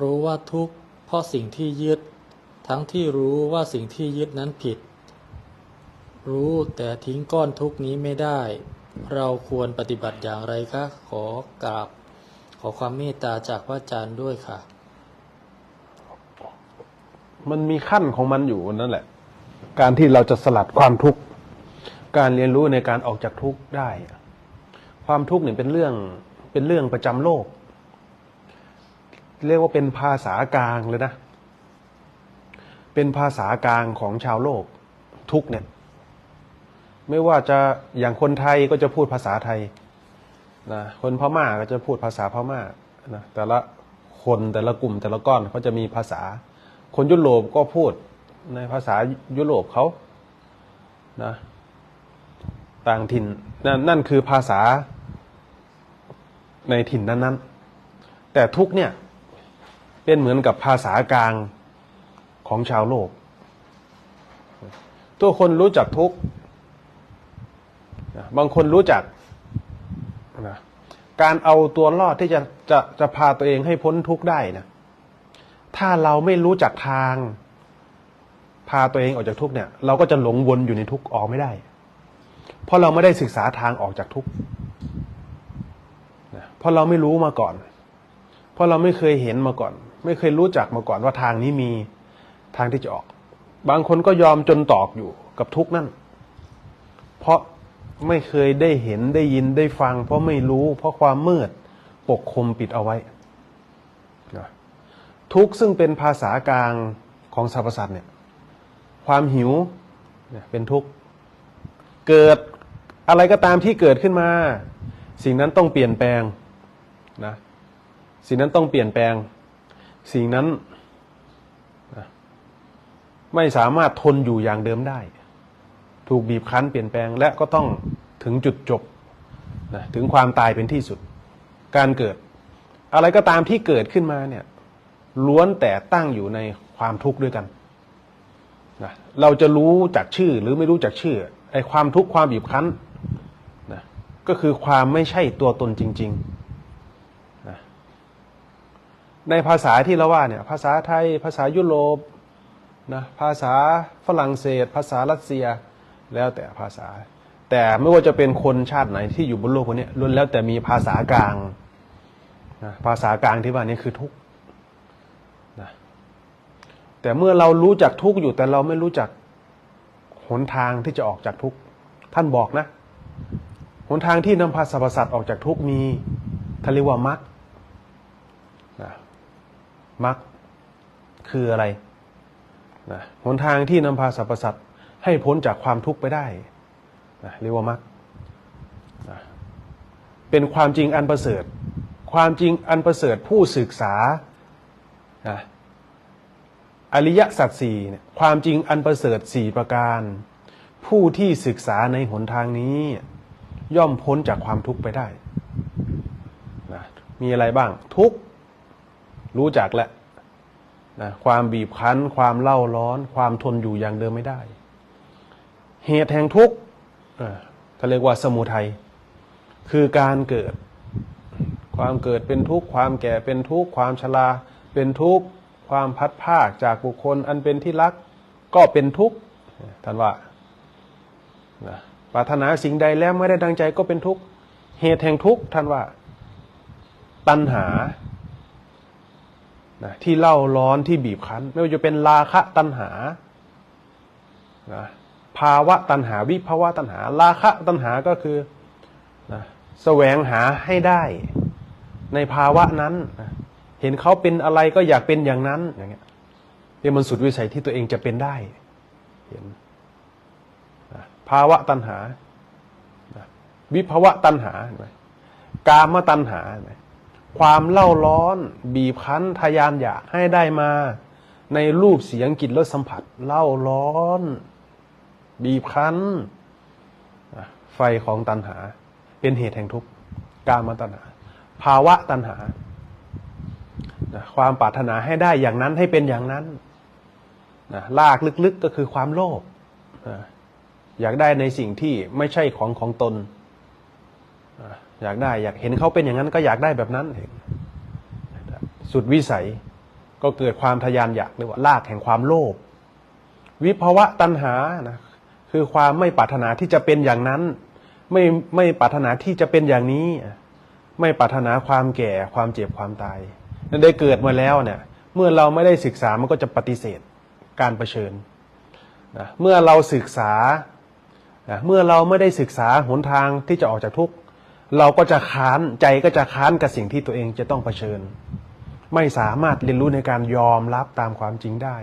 รู้ว่าทุกข์เพราะสิ่งที่ยึด ทั้งที่รู้ว่าสิ่งที่ยึดนั้นผิด รู้แต่ทิ้งก้อนทุกข์นี้ไม่ได้ เราควรปฏิบัติอย่างไรคะขอกราบ ขอความเมตตาจากพระอาจารย์ด้วยค่ะ มันมีขั้นของมันอยู่นั่นแหละ การที่เราจะสลัดความทุกข์การเรียนรู้ในการออกจากทุกข์ได้ ความทุกข์เนี่ยเป็นเรื่องเป็นเรื่องประจำโลก เรียกว่าเป็นภาษากลางเลยนะ เป็นภาษากลางของชาวโลกทุกเนี่ย ไม่ว่าจะอย่างคนไทยก็จะพูดภาษาไทยนะคนพม่าก็จะพูดภาษาพม่านะแต่ละคนแต่ละกลุ่มแต่ละก้อนเขาจะมีภาษา คนยุโรปก็พูดในภาษายุโรปเขานะต่างถิ่นนนนั่นคือภาษาในถิ่นนั้นๆ แต่ทุกเนี่ย เป็นเหมือนกับภาษากลางของชาวโลกตัวคนรู้จักทุกบางคนรู้จักนะการเอาตัวรอดที่จะจะจะพาตัวเองให้พ้นทุกข์ได้นะ ถ้าเราไม่รู้จักทาง พาตัวเองออกจากทุกข์เนี่ย เราก็จะหลงวนอยู่ในทุกข์ออกไม่ได้ เพราะเราไม่ได้ศึกษาทางออกจากทุกข์นะเพราะเราไม่รู้มาก่อน เพราะเราไม่เคยเห็นมาก่อน ไม่เคยรู้จักมาก่อนว่าทางนี้มีทางที่จะออก บางคนก็ยอมจนตอกอยู่กับทุกข์นั่น เพราะไม่เคยได้เห็นได้ยินได้ฟัง เพราะไม่รู้เพราะความมืดปกคลุมปิดเอาไว้นะทุกข์ซึ่งเป็นภาษากลางของสรรพสัตว์เนี่ย ความหิวเนี่ยเป็นทุกข์เกิดอะไรก็ตามที่เกิดขึ้นมา สิ่งนั้นต้องเปลี่ยนแปลงนะสิ่งนั้นต้องเปลี่ยนแปลง สิ่งนั้นไม่สามารถทนอยู่อย่างเดิมได้ ถูกบีบคั้นเปลี่ยนแปลงและก็ต้องถึงจุดจบนะถึงความตายเป็นที่สุด การเกิด อะไรก็ตามที่เกิดขึ้นมาเนี่ยล้วนแต่ตั้งอยู่ในความทุกข์ด้วยกันนะเราจะรู้จากชื่อหรือไม่รู้จักชื่อไอ้ความทุกข์ความบีบคั้นนะก็คือความไม่ใช่ตัวตนจริง ๆ ในภาษาที่เราว่าเนี่ยภาษาไทย ภาษายุโรปนะภาษาฝรั่งเศส ภาษารัสเซียแล้วแต่ภาษา แต่ไม่ว่าจะเป็นคนชาติไหนที่อยู่บนโลกคนนี้ล้วนแล้วแต่มีภาษากลางนะภาษากลางที่ว่านี้คือทุกข์นะแต่เมื่อเรารู้จักทุกข์อยู่แต่เราไม่รู้จักหนทางที่จะออกจากทุกข์ท่านบอกนะหนทางที่นำพาสรรพสัตว์ออกจากทุกข์มีท่านเรียกว่ามรรค มรรคคืออะไรนะหนทางที่นำพาสรรพสัตว์ให้พ้นจากความทุกข์ไปได้นะเรียกว่ามรรคนะเป็นความจริงอันประเสริฐ ความจริงอันประเสริฐผู้ศึกษานะอริยสัจสี่ความจริงอันประเสริฐสี่ประการ ผู้ที่ศึกษาในหนทางนี้ ย่อมพ้นจากความทุกข์ไปได้นะมีอะไรบ้างทุกข์ รู้จักแล้วนะความบีบคั้น ความเล่าร้อน ความทนอยู่อย่างเดิมไม่ได้ เหตุแห่งทุกข์เขาเรียกว่าสมุทัยคือการเกิด ความเกิดเป็นทุกข์ความแก่เป็นทุกข์ความชราเป็นทุกข์ความพัดภาคจากบุคคลอันเป็นที่รัก ก็เป็นทุกข์ท่านว่านะปรารถนาสิ่งใดแล้วไม่ได้ดังใจก็เป็นทุกข์เหตุแห่งทุกข์ท่านว่า ตัณหา นะที่เล่าร้อนที่บีบคั้น ไม่ว่าจะเป็นราคะตัณหานะภาวะตัณหาวิภาวะตัณหา ราคะตัณหาก็คือนะแสวงหาให้ได้ ในภาวะนั้นนะเห็นเขาเป็นอะไรก็อยากเป็นอย่างนั้นอย่างเงี้ยเนี่มันสุดวิสัยที่ตัวเองจะเป็นได้เห็นนะภาวะตัณหานะวิภาวะตัณหาเห็นไหมกามตัณหาเห็นไหม ความเล่าร้อน บีบคั้นทยานอยากให้ได้มา ในรูปเสียงกลิ่นรสสัมผัส เล่าร้อน บีบคั้น ไฟของตัณหา เป็นเหตุแห่งทุกข์กามตัณหา ภาวะตัณหา ความปรารถนาให้ได้อย่างนั้นให้เป็นอย่างนั้นลากลึกๆก็คือความโลภอยากได้ในสิ่งที่ไม่ใช่ของของตน อยากได้ อยากเห็นเขาเป็นอย่างนั้นก็อยากได้แบบนั้นเองสุดวิสัยก็เกิดความทะยานอยากเรียกว่าลากแห่งความโลภวิภวะตัณหานะคือความไม่ปรารถนาที่จะเป็นอย่างนั้น ไม่ไม่ปรารถนาที่จะเป็นอย่างนี้ ไม่ปรารถนาความแก่ความเจ็บความตายนั่นได้เกิดมาแล้วเนี่ย เมื่อเราไม่ได้ศึกษามันก็จะปฏิเสธการเผชิญนะเมื่อเราศึกษานะเมื่อเราไม่ได้ศึกษาหนทางที่จะออกจากทุกข์ เราก็จะค้านใจก็จะค้านกับสิ่งที่ตัวเองจะต้องเผชิญ ไม่สามารถเรียนรู้ในการยอมรับตามความจริงได้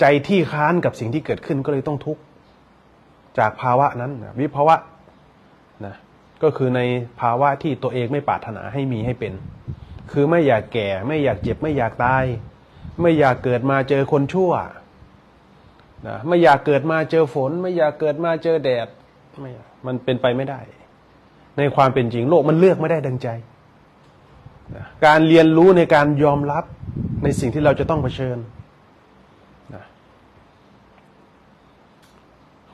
ใจที่ค้านกับสิ่งที่เกิดขึ้นก็เลยต้องทุกข์จากภาวะนั้นนะวิภาวะนะก็คือในภาวะที่ตัวเองไม่ปรารถนาให้มีให้เป็น คือไม่อยากแก่ ไม่อยากเจ็บ ไม่อยากตาย ไม่อยากเกิดมาเจอคนชั่วนะไม่อยากเกิดมาเจอฝน ไม่อยากเกิดมาเจอแดดไม่มันเป็นไปไม่ได้ ในความเป็นจริงโลกมันเลือกไม่ได้ดังใจนะการเรียนรู้ในการยอมรับในสิ่งที่เราจะต้องเผชิญนะ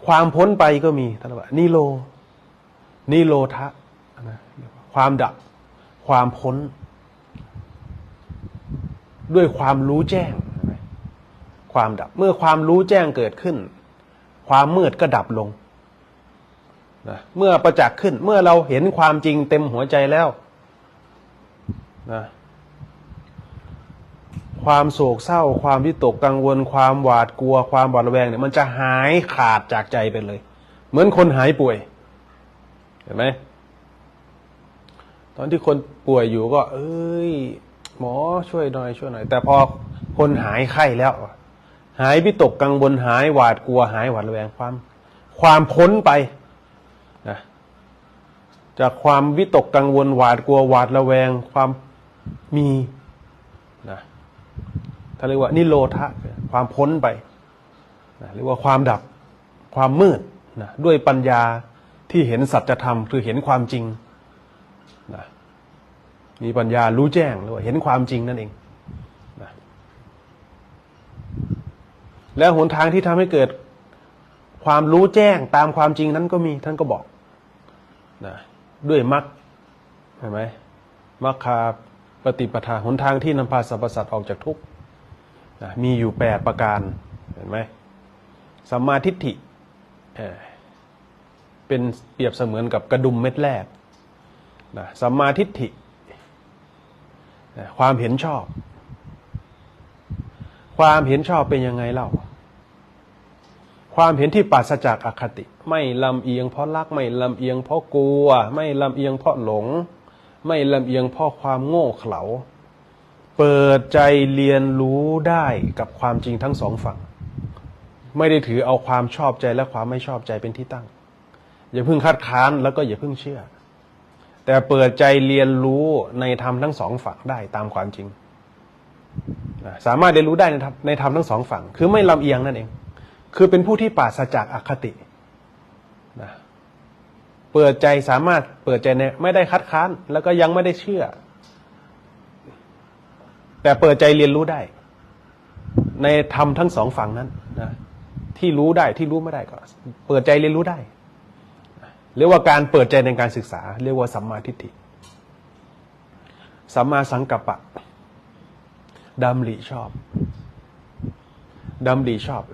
ความพ้นไปก็มีท่านว่านิโรนิโรธะนะความดับ ความพ้น ด้วยความรู้แจ้ง ความดับ เมื่อความรู้แจ้งเกิดขึ้น ความมืดก็ดับลง นะเมื่อประจักษ์ขึ้น เมื่อเราเห็นความจริงเต็มหัวใจแล้วนะความโศกเศร้า ความวิตกกังวล ความหวาดกลัว ความหวาดระแวงเนี่ยมันจะหายขาดจากใจไปเลย เหมือนคนหายป่วย เห็นไหมตอนที่คนป่วยอยู่ก็ เอ้ย หมอช่วยหน่อยช่วยหน่อย แต่พอคนหายไข้แล้ว หายวิตกกังวลหายหวาดกลัว หายหวาดระแวงความ ความพ้นไป จากความวิตกกังวลหวาดกลัวหวาดระแวง ความมีนะถ้าเรียกว่านิโรธะความพ้นไปนะเรียกว่าความดับความมืดนะด้วยปัญญาที่เห็นสัจธรรมคือเห็นความจริงนะมีปัญญารู้แจ้งหรือว่าเห็นความจริงนั่นเองนะแล้วหนทางที่ทำให้เกิดความรู้แจ้งตามความจริงนั้นก็มีท่านก็บอกนะ ด้วยมรรคเห็นไหมมรรคาปฏิปทาหนทางที่นำพาสรรพสัตว์ออกจากทุกข์มีอยู่แปดประการเห็นไหมสัมมาทิฏฐิเป็นเปรียบเสมือนกับกระดุมเม็ดแรกนะสัมมาทิฏฐิความเห็นชอบ ความเห็นชอบเป็นยังไงเล่า ความเห็นที่ปราศจากอคติ ไม่ลำเอียงเพราะรักไม่ลำเอียงเพราะกลัว ไม่ลำเอียงเพราะหลง ไม่ลำเอียงเพราะความโง่เขลาเปิดใจเรียนรู้ได้กับความจริงทั้งสองฝั่ง ไม่ได้ถือเอาความชอบใจและความไม่ชอบใจเป็นที่ตั้ง อย่าเพิ่งคัดค้านแล้วก็อย่าเพิ่งเชื่อ แต่เปิดใจเรียนรู้ในธรรมทั้งสองฝั่งได้ตามความจริง สามารถเรียนรู้ได้ในธรรมทั้งสองฝั่ง คือไม่ลำเอียงนั่นเอง คือเป็นผู้ที่ปราศจากอคตินะเปิดใจสามารถเปิดใจในไม่ได้คัดค้าน แล้วก็ยังไม่ได้เชื่อ แต่เปิดใจเรียนรู้ได้ ในธรรมทั้งสองฝั่งนั้นนะที่รู้ได้ที่รู้ไม่ได้ก็ เปิดใจเรียนรู้ได้เรียกว่าการเปิดใจในการศึกษา เรียกว่าสัมมาทิฏฐิสัมมาสังกัปปะดำริชอบดำริชอบ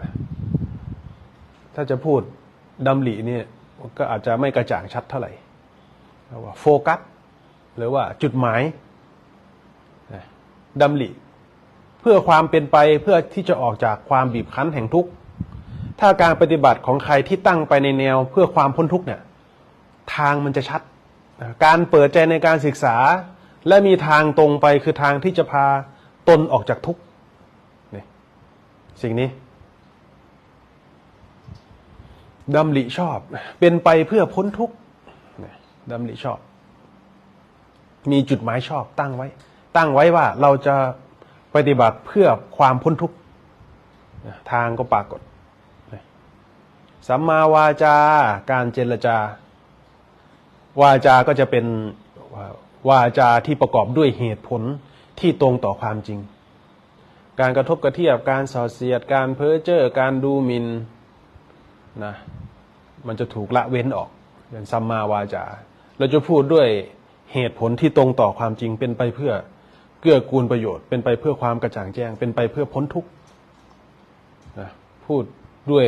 ถ้าจะพูดดำริเนี่ยก็อาจจะไม่กระจ่างชัดเท่าไหร่ว่าโฟกัสหรือว่าจุดหมายดำริเพื่อความเป็นไปเพื่อที่จะออกจากความบีบคั้นแห่งทุกข์ถ้าการปฏิบัติของใครที่ตั้งไปในแนวเพื่อความพ้นทุกข์เนี่ยทางมันจะชัด การเปิดใจในการศึกษา และมีทางตรงไปคือทางที่จะพาตนออกจากทุกข์นี่สิ่งนี้ ดำริชอบ เป็นไปเพื่อพ้นทุกข์ดำริชอบ มีจุดหมายชอบตั้งไว้ ตั้งไว้ว่าเราจะปฏิบัติเพื่อความพ้นทุกข์ทางก็ปรากฏสัมมาวาจาการเจรจา วาจา ก็จะเป็นวาจาที่ประกอบด้วยเหตุผลที่ตรงต่อความจริง การกระทบกระเทียบการส่อเสียดการเพ้อเจ้อการดูหมินนะ มันจะถูกละเว้นออกเป็นสัมมาวาจา เราจะพูดด้วยเหตุผลที่ตรงต่อความจริงเป็นไปเพื่อเกื้อกูลประโยชน์ เป็นไปเพื่อความกระจ่างแจ้ง เป็นไปเพื่อพ้นทุกข์นะพูดด้วย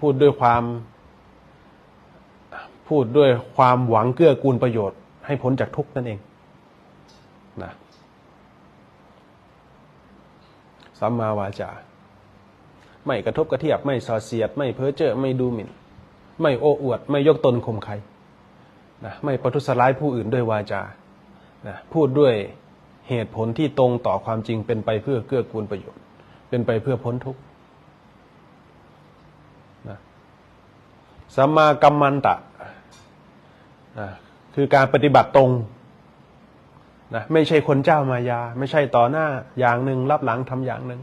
พูดด้วยความ พูดด้วยความหวังเกื้อกูลประโยชน์ ให้พ้นจากทุกข์นั่นเองนะสัมมาวาจา ไม่กระทบกระเทียบไม่ส่อเสียด ไม่เพ้อเจ้อไม่ดูหมิ่น ไม่โอ้อวด ไม่ยกตนข่มใครนะไม่ประทุษร้ายผู้อื่นด้วยวาจานะพูดด้วยเหตุผลที่ตรงต่อความจริงเป็นไปเพื่อเกื้อกูลประโยชน์ เป็นไปเพื่อพ้นทุกข์นะสัมมากัมมันตะนะคือการปฏิบัติตรงนะไม่ใช่คนเจ้ามายา ไม่ใช่ต่อหน้าอย่างหนึ่งรับหลังทำอย่างหนึ่ง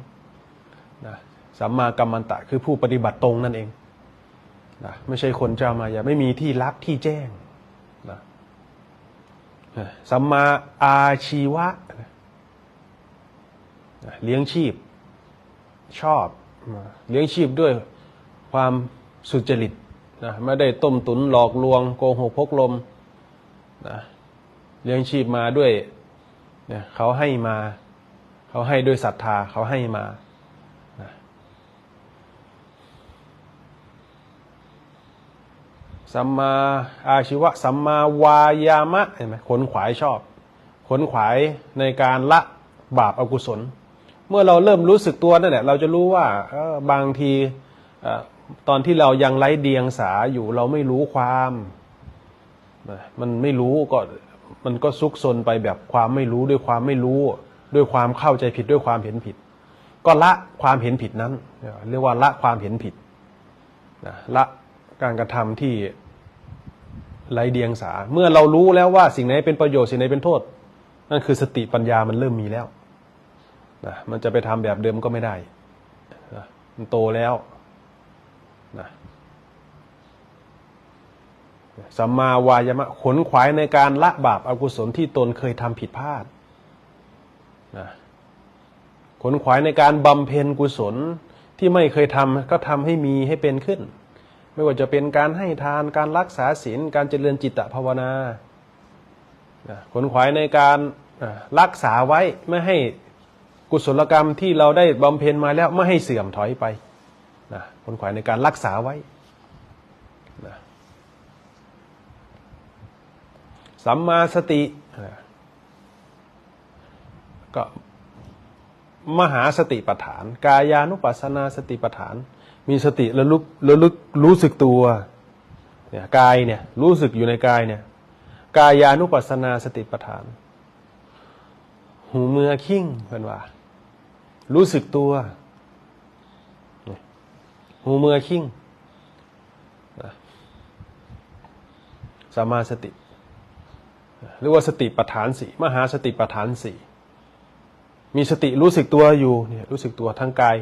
นะสัมมากัมมันตะคือผู้ปฏิบัติตรงนั่นเอง นะไม่ใช่คนเจ้ามายาไม่มีที่รักที่แจ้งนะสัมมาอาชีวะนะเลี้ยงชีพชอบนะเลี้ยงชีพด้วยความสุจริตนะไม่ได้ต้มตุนหลอกลวง โกหกพกลมนะเลี้ยงชีพมาด้วยเนี่ยเขาให้มา เขาให้ด้วยศรัทธาเขาให้มานะ สัมมาอาชีวะ สัมมาวายามะเห็นไหมขนขวายชอบ ขนขวายในการละบาปอากุศล เมื่อเราเริ่มรู้สึกตัวนั่นแหละเราจะรู้ว่าบางทีตอนที่เรายังไร้เดียงสาอยู่เราไม่รู้ความมันไม่รู้ก็มันก็ซุกซนไปแบบความไม่รู้ด้วยความไม่รู้ ด้วยความเข้าใจผิดด้วยความเห็นผิด ก็ละความเห็นผิดนั้น เรียกว่าละความเห็นผิดนะละ การกระทำที่ไร้เดียงสา เมื่อเรารู้แล้วว่าสิ่งไหนเป็นประโยชน์สิ่งไหนเป็นโทษ นั่นคือสติปัญญามันเริ่มมีแล้วนะมันจะไปทำแบบเดิมก็ไม่ได้นะมันโตแล้วนะสัมมาวายามะขนขวายในการละบาปอากุศลที่ตนเคยทำผิดพลาดนะขนขวายในการบำเพ็ญกุศลที่ไม่เคยทำก็ทำให้มีให้เป็นขึ้น ไม่ว่าจะเป็นการให้ทานการรักษาศีลการเจริญจิตตภาวนานะขนขวายในการรักษาไว้ไม่ให้กุศลกรรมที่เราได้บำเพ็ญมาแล้วไม่ให้เสื่อมถอยไปนะขนขวายในการรักษาไว้นะสัมมาสตินะก็มหาสติปัฏฐาน กายานุปัสสนาสติปัฏฐาน มีสติระลึกระลึกรู้สึกตัวเนี่ยกายเนี่ยรู้สึกอยู่ในกายเนี่ยกายานุปัสสนาสติปัฏฐาน หูเมือคิ้งเป็นว่า รู้สึกตัวหูเมือคิ้งนะสัมมาสติเรียกว่าสติปัฏฐานสี่มหาสติปัฏฐานสี่มีสติรู้สึกตัวอยู่เนี่ยรู้สึกตัวทางกาย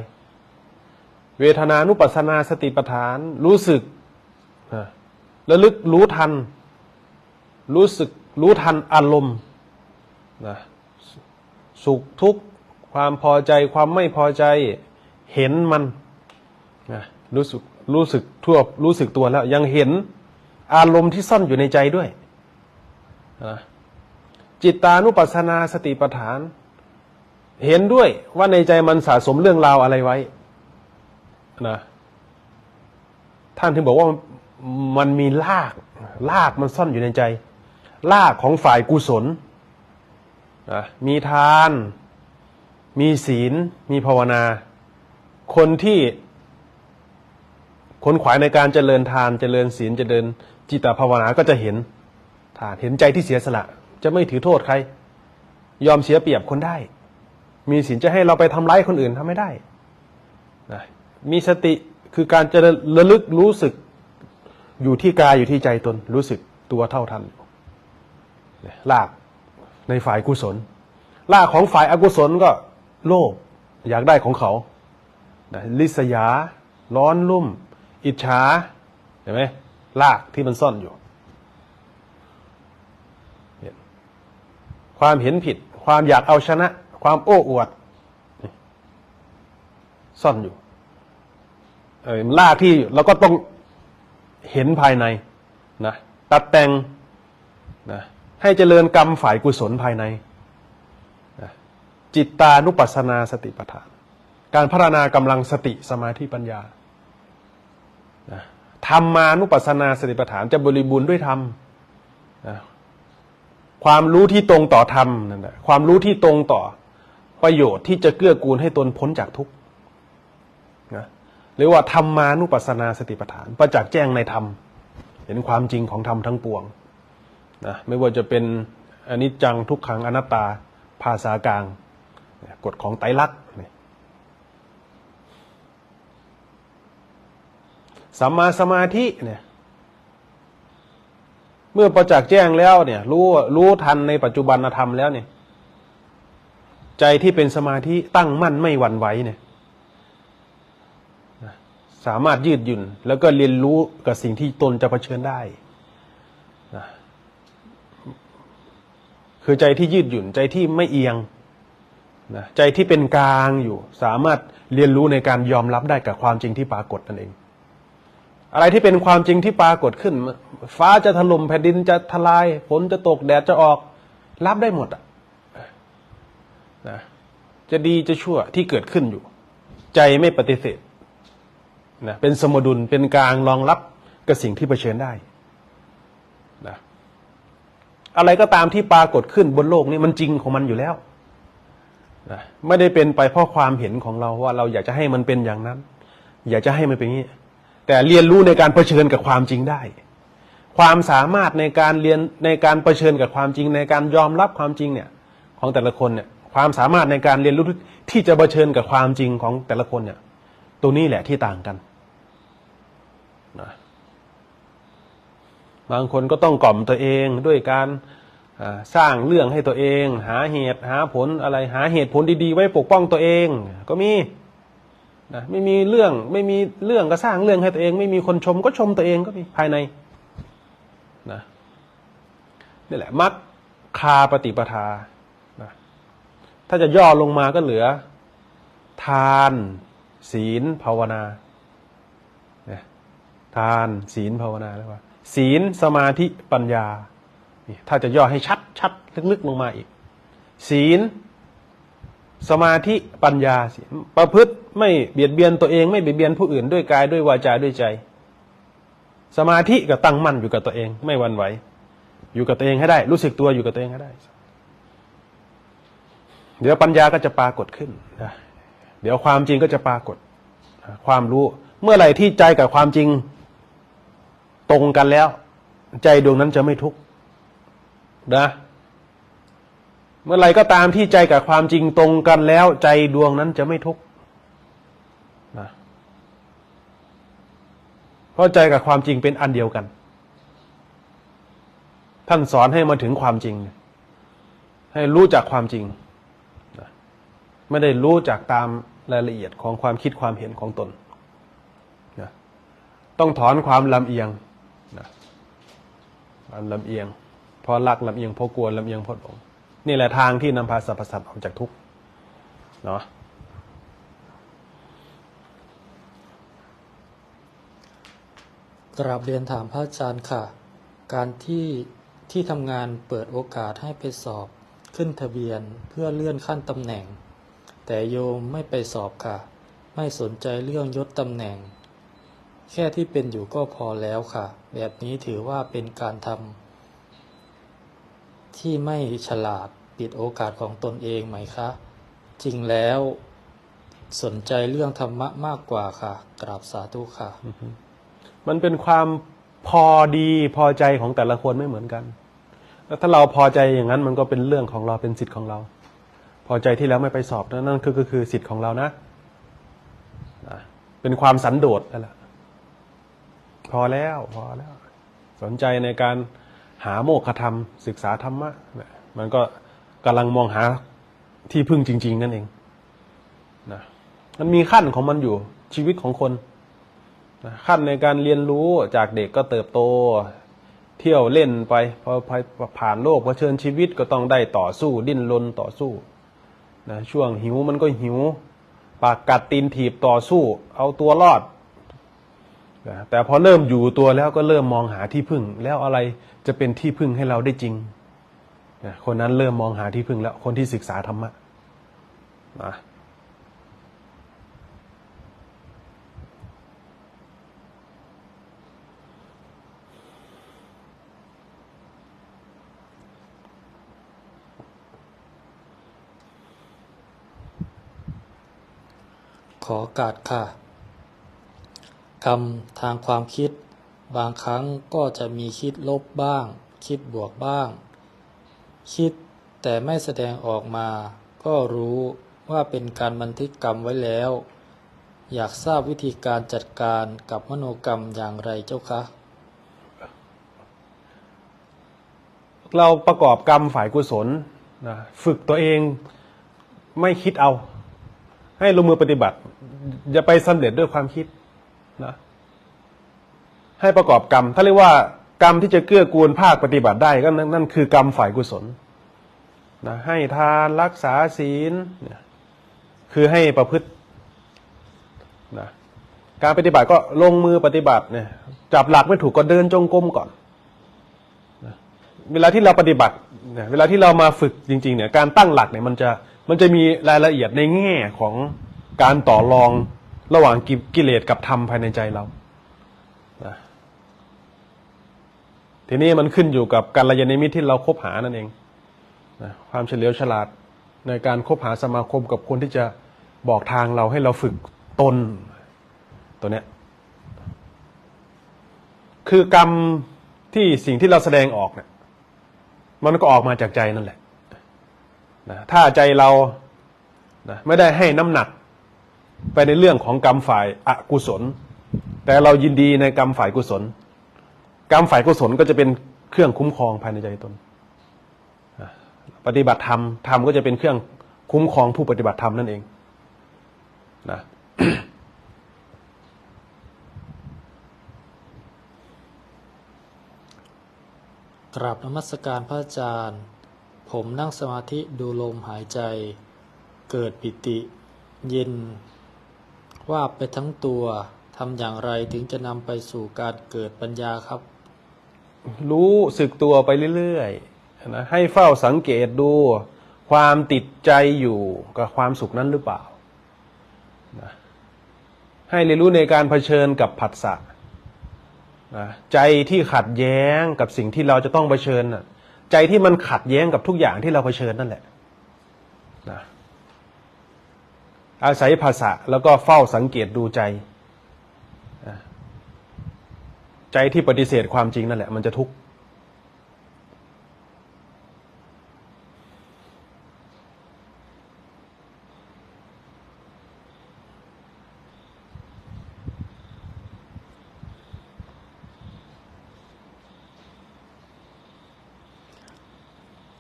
เวทนานุปัสนาสติปัฏฐาน รู้สึกระลึกรู้ทัน รู้สึกรู้ทันอารมณ์นะสุขทุกข์ความพอใจความไม่พอใจเห็นมันนะรู้สึกรู้สึกทั่วรู้สึกตัวแล้ว ยังเห็นอารมณ์ที่ซ่อนอยู่ในใจด้วยนะจิตตานุปัสสนาสติปัฏฐาน เห็นด้วยว่าในใจมันสะสมเรื่องราวอะไรไว้ นะท่านถึงบอกว่ามันมีลากลากมันซ่อนอยู่ในใจ ลากของฝ่ายกุศลนะมีทาน มีศีล มีภาวนา คนที่คนขวายในการเจริญทานเจริญศีลเจริญจิตตภาวนาก็จะเห็นทานเห็นใจที่เสียสละ จะไม่ถือโทษใคร ยอมเสียเปรียบคนได้ มีศีลจะให้เราไปทำร้ายคนอื่นทำไม่ได้นะ มีสติคือการจะระลึกรู้สึกอยู่ที่กายอยู่ที่ใจตน รู้สึกตัวเท่าทันลากในฝ่ายกุศลลากของฝ่ายอกุศลก็โลภอยากได้ของเขา ลิษยา ร้อนรุ่ม อิจฉาเห็นไหมลากที่มันซ่อนอยู่ ความเห็นผิด ความอยากเอาชนะ ความโอ้อวด ซ่อนอยู่ ลากที่เราก็ต้องเห็นภายในนะตัดแต่งนะให้เจริญกรรมฝ่ายกุศลภายในนะจิตตานุปัสสนาสติปัฏฐาน การพัฒนากำลังสติสมาธิปัญญานะธรรมานุปัสสนาสติปัฏฐานจะบริบูรณ์ด้วยธรรมนะความรู้ที่ตรงต่อธรรมนั่นแหละความรู้ที่ตรงต่อประโยชน์ที่จะเกื้อกูลให้ตนพ้นจากทุกข์ หรือว่าธรรมานุปัสสนาสติปัฏฐานประจักษ์แจ้งในธรรม เห็นความจริงของธรรมทั้งปวงนะไม่ว่าจะเป็นอนิจจังทุกขังอนัตตาภาษากลางกฎของไตรลักษณ์สัมมาสมาธิเนี่ยเมื่อประจักษ์แจ้งแล้วเนี่ยรู้รู้ทันในปัจจุบันธรรมแล้วเนี่ย ใจที่เป็นสมาธิตั้งมั่นไม่หวั่นไหวเนี่ย สามารถยืดหยุ่น แล้วก็เรียนรู้กับสิ่งที่ตนจะเผชิญได้นะคือใจที่ยืดหยุ่นใจที่ไม่เอียงนะใจที่เป็นกลางอยู่ สามารถเรียนรู้ในการยอมรับได้กับความจริงที่ปรากฏนั่นเอง อะไรที่เป็นความจริงที่ปรากฏขึ้น ฟ้าจะถล่มแผ่นดินจะทลายฝนจะตกแดดจะออก รับได้หมดอะนะจะดีจะชั่วที่เกิดขึ้นอยู่ ใจไม่ปฏิเสธ นะเป็นสมดุลเป็นกลางรองรับกับสิ่งที่เผชิญได้นะอะไรก็ตามที่ปรากฏขึ้นบนโลกนี้มันจริงของมันอยู่แล้วนะไม่ได้เป็นไปเพราะความเห็นของเราว่าเราอยากจะให้มันเป็นอย่างนั้น อยากจะให้มันเป็นอย่างนี้ แต่เรียนรู้ในการเผชิญกับความจริงได้ ความสามารถในการเรียนในการเผชิญกับความจริง ในการยอมรับความจริงเนี่ย ของแต่ละคนเนี่ย ความสามารถในการเรียนรู้ที่จะเผชิญกับความจริงของแต่ละคนเนี่ยตรงนี้แหละที่ต่างกันนะ บางคนก็ต้องกล่อมตัวเองด้วยการสร้างเรื่องให้ตัวเอง หาเหตุหาผลอะไรหาเหตุผลดีๆ ไว้ปกป้องตัวเอง ก็มีนะไม่มีเรื่องไม่มีเรื่องก็สร้างเรื่องให้ตัวเอง ไม่มีคนชมก็ชมตัวเองก็มีภายในนะนี่แหละมักคาปฏิปทานะถ้าจะย่อลงมาก็เหลือ ทาน ศีลภาวนาเนี่ยทานศีลภาวนาเรียกว่า ศีลสมาธิปัญญานี่ถ้าจะย่อให้ชัดชัดลึกๆลงมาอีก ศีล สมาธิปัญญาสิประพฤติไม่เบียดเบียนตัวเองไม่เบียดเบียนผู้อื่นด้วยกายด้วยวาจาด้วยใจ สมาธิก็ตั้งมั่นอยู่กับตัวเอง ไม่หวันไหว อยู่กับตัวเองให้ได้ รู้สึกตัวอยู่กับตัวเองให้ได้ เดี๋ยวปัญญาก็จะปรากฏขึ้นเดี๋ยวความจริงก็จะปรากฏ ความรู้เมื่อไหร่ที่ใจกับความจริง ตรงกันแล้ว ใจดวงนั้นจะไม่ทุกข์นะเมื่อไรก็ตามที่ใจกับความจริงตรงกันแล้ว ใจดวงนั้นจะไม่ทุกข์นะเพราะใจกับความจริงเป็นอันเดียวกัน ท่านสอนให้มาถึงความจริง ให้รู้จักความจริง ไม่ได้รู้จักตามรายละเอียดของความคิดความเห็นของตนนะต้องถอนความลำเอียง ความลำเอียง เพราะรักลำเอียงเพราะกลัวลำเอียงเพราะหลงนี่แหละทางที่นำพาสรรพสัตว์ออกจากทุกข์เนาะกราบเรียนถามพระอาจารย์ค่ะ การที่ที่ทำงานเปิดโอกาสให้ไปสอบขึ้นทะเบียนเพื่อเลื่อนขั้นตำแหน่ง แต่โยมไม่ไปสอบค่ะ ไม่สนใจเรื่องยศตำแหน่ง แค่ที่เป็นอยู่ก็พอแล้วค่ะ แบบนี้ถือว่าเป็นการทำที่ไม่ฉลาดปิดโอกาสของตนเองไหมคะ จริงแล้วสนใจเรื่องธรรมะมากกว่าค่ะ กราบสาธุค่ะ มันเป็นความพอดีพอใจของแต่ละคนไม่เหมือนกัน แล้วถ้าเราพอใจอย่างนั้นมันก็เป็นเรื่องของเราเป็นสิทธิ์ของเรา พอใจที่แล้วไม่ไปสอบนั่นนั่นคือก็คือสิทธิ์ของเรานะ เป็นความสันโดษนั่นแหละ พอแล้วพอแล้ว สนใจในการหาโมฆะธรรม ศึกษาธรรมะนะมันก็กำลังมองหาที่พึ่งจริง ๆ นั่นเองนะมันมีขั้นของมันอยู่ชีวิตของคนนะขั้นในการเรียนรู้จากเด็กก็เติบโต เที่ยวเล่นไปพอผ่านโลกเผชิญชีวิตก็ต้องได้ต่อสู้ ดิ้นรนต่อสู้นะช่วงหิวมันก็หิว ปากกัดตีนถีบต่อสู้ เอาตัวรอด นะแต่พอเริ่มอยู่ตัวแล้วก็เริ่มมองหาที่พึ่ง แล้วอะไรจะเป็นที่พึ่งให้เราได้จริงนะคนนั้นเริ่มมองหาที่พึ่งแล้ว คนที่ศึกษาธรรมะนะขออกาสค่ะ กรรมทางความคิด บางครั้งก็จะมีคิดลบบ้าง คิดบวกบ้าง คิดแต่ไม่แสดงออกมา ก็รู้ว่าเป็นการบันทึกกรรมไว้แล้ว อยากทราบวิธีการจัดการกับมโนกรรมอย่างไรเจ้าคะเราประกอบกรรมฝ่ายกุศลนะฝึกตัวเองไม่คิดเอา ให้ลงมือปฏิบัติอย่าไปสำเร็จด้วยความคิด นะให้ประกอบกรรม ถ้าเรียกว่ากรรมที่จะเกื้อกูลภาคปฏิบัติได้ก็นั่นนั่นคือกรรมฝ่ายกุศลนะให้ทานรักษาศีลเนี่ยคือให้ประพฤตินะการปฏิบัติก็ลงมือปฏิบัติเนี่ยจับหลักไม่ถูกก็เดินจงกรมก่อนเวลาที่เราปฏิบัติเนี่ยเวลาที่เรามาฝึกจริง ๆ เนี่ย การตั้งหลักเนี่ยมันจะมันจะมีรายละเอียดในแง่ของการต่อรอง ระหว่างกิกเลสกับธรรมภายในใจเรานะทีนี้มันขึ้นอยู่กับการระยานิมิตที่เราคบหานั่นเองนะความเฉลียวฉลาดในการคบหาสมาคมกับคนที่จะบอกทางเราให้เราฝึกตนตัวเนี้ยคือกรรมที่สิ่งที่เราแสดงออกเนี่ยมันก็ออกมาจากใจนั่นแหละนะถ้าใจเรานะไม่ได้ให้น้ำหนัก ไปในเรื่องของกรรมฝ่ายอกุศล แต่เรายินดีในกรรมฝ่ายกุศล กรรมฝ่ายกุศลก็จะเป็นเครื่องคุ้มครองภายในใจตน ปฏิบัติธรรมธรรมก็จะเป็นเครื่องคุ้มครองผู้ปฏิบัติธรรมนั่นเองนะกราบนมัสการพระอาจารย์ ผมนั่งสมาธิดูลมหายใจ เกิดปิติ เย็น ว่าไปทั้งตัวทำอย่างไรถึงจะนำไปสู่การเกิดปัญญาครับ รู้สึกตัวไปเรื่อยๆนะให้เฝ้าสังเกตดู ความติดใจอยู่กับความสุขนั้นหรือเปล่านะให้เรียนรู้ในการเผชิญกับผัสสะนะใจที่ขัดแย้งกับสิ่งที่เราจะต้องเผชิญน่ะใจที่มันขัดแย้งกับทุกอย่างที่เราเผชิญนั่นแหละนะ อาศัยภาษาแล้วก็เฝ้าสังเกตดูใจ ใจที่ปฏิเสธความจริงนั่นแหละ มันจะทุกข์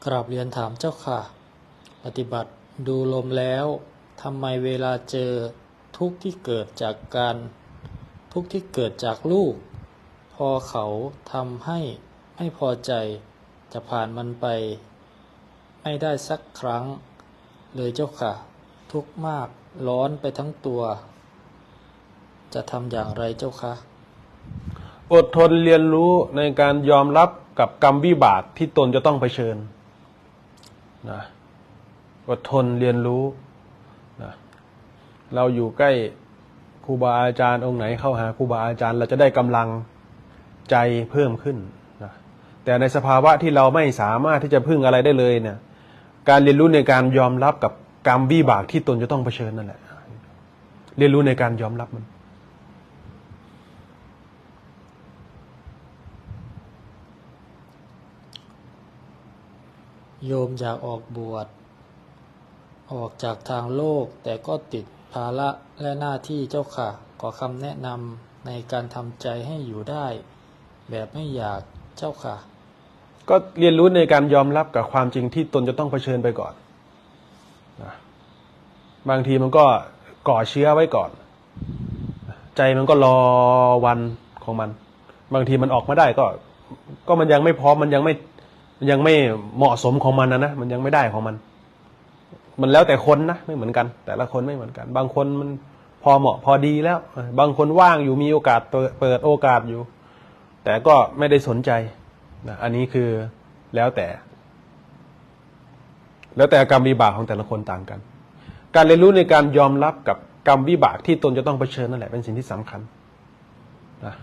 กราบเรียนถามเจ้าค่ะ ปฏิบัติดูลมแล้ว ทำไมเวลาเจอทุกที่เกิดจากการทุกที่เกิดจากลูก พอเขาทำให้ไม่พอใจจะผ่านมันไป ไม่ได้สักครั้ง เลยเจ้าค่ะ ทุกมากร้อนไปทั้งตัว จะทำอย่างไรเจ้าคะอดทนเรียนรู้ในการยอมรับกับกรรมวิบากที่ตนจะต้องเผชิญนะอดทนเรียนรู้ เราอยู่ใกล้ครูบาอาจารย์องค์ไหนเข้าหาครูบาอาจารย์ เราจะได้กำลังใจเพิ่มขึ้นนะแต่ในสภาวะที่เราไม่สามารถที่จะพึ่งอะไรได้เลยเนี่ย การเรียนรู้ในการยอมรับกับกรรมวิบากที่ตนจะต้องเผชิญนั่นแหละ เรียนรู้ในการยอมรับมันโยมอยากออกบวช ออกจากทางโลกแต่ก็ติด ภาระและหน้าที่เจ้าค่ะ ขอคำแนะนำในการทำใจให้อยู่ได้ แบบไม่อยากเจ้าค่ะ ก็เรียนรู้ในการยอมรับกับความจริงที่ตนจะต้องเผชิญไปก่อนนะบางทีมันก็ก่อเชื้อไว้ก่อน ใจมันก็รอวันของมัน บางทีมันออกมาได้ก็ ก็มันยังไม่พร้อมมันยังไม่มันยังไม่เหมาะสมของมันนะนะมันยังไม่ได้ของมัน มันแล้วแต่คนนะไม่เหมือนกัน แต่ละคนไม่เหมือนกัน บางคนมันพอเหมาะพอดีแล้ว บางคนว่างอยู่มีโอกาสเปิดโอกาสอยู่ แต่ก็ไม่ได้สนใจนะอันนี้คือแล้วแต่ แล้วแต่กรรมวิบากของแต่ละคนต่างกัน การเรียนรู้ในการยอมรับกับกรรมวิบากที่ตนจะต้องเผชิญนั่นแหละเป็นสิ่งที่สำคัญนะ